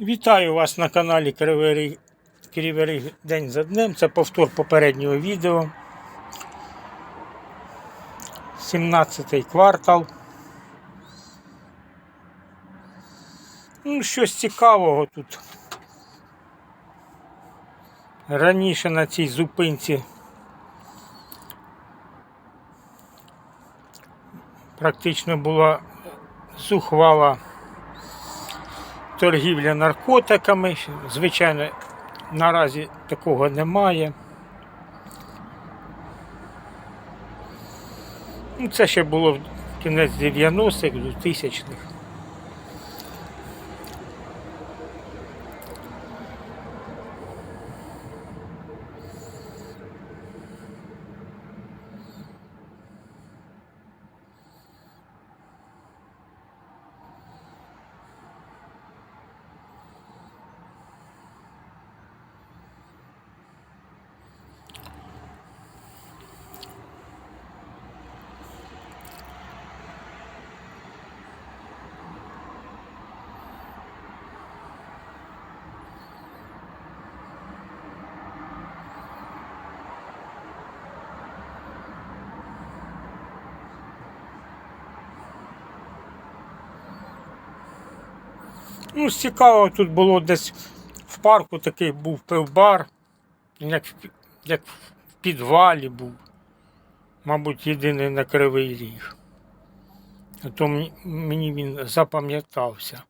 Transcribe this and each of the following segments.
Вітаю вас на каналі Кривий Ріг, День за днем. Це повтор попереднього відео. 17 квартал. Ну, щось цікавого тут. Раніше на цій зупинці практично була зухвала торгівля наркотиками. Звичайно, наразі такого немає. Ну, Це ще було в кінець 90-х, 2000-х. Ну, з цікавого тут було десь в парку такий був пивбар, як як в підвалі був. Мабуть, єдиний на кривий ріг. А то мені, він запам'ятався,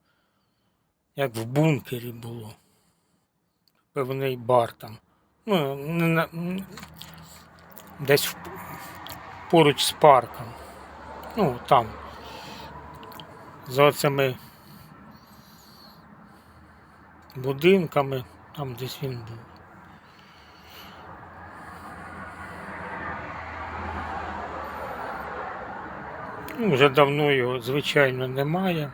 як в бункері було. Певний бар там. Ну, не на, десь поруч з парком. Ну, там. За оцими будинками, там десь він був. Ну, вже давно його, звичайно, немає.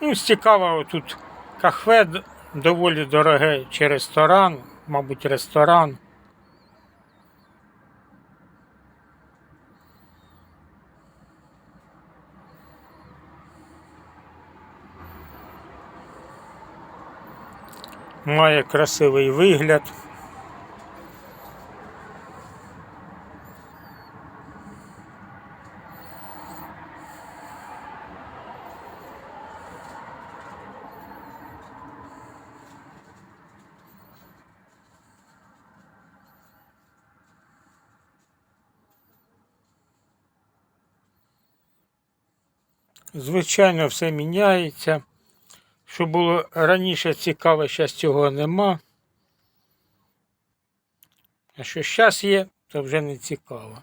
Ну, з цікавого тут кафе доволі дороге чи ресторан, мабуть, ресторан. Має красивий вигляд. Звичайно, все міняється. Що було раніше цікаве, зараз цього нема. А що зараз є, то вже не цікаво.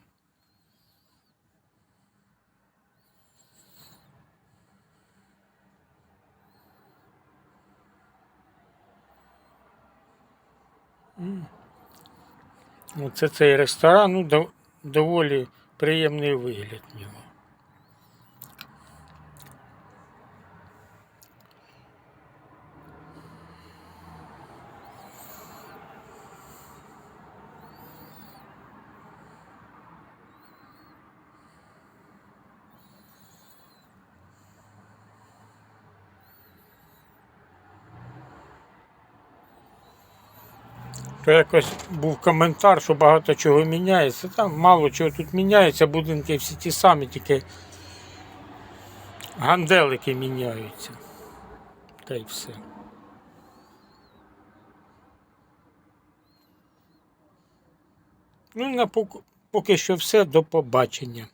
Оце цей ресторан, ну, доволі приємний вигляд нього. То якось був коментар, що багато чого міняється. Там мало чого тут міняється, будинки всі ті самі, тільки ганделики міняються. Та й все. Ну, на поки, що все. До побачення.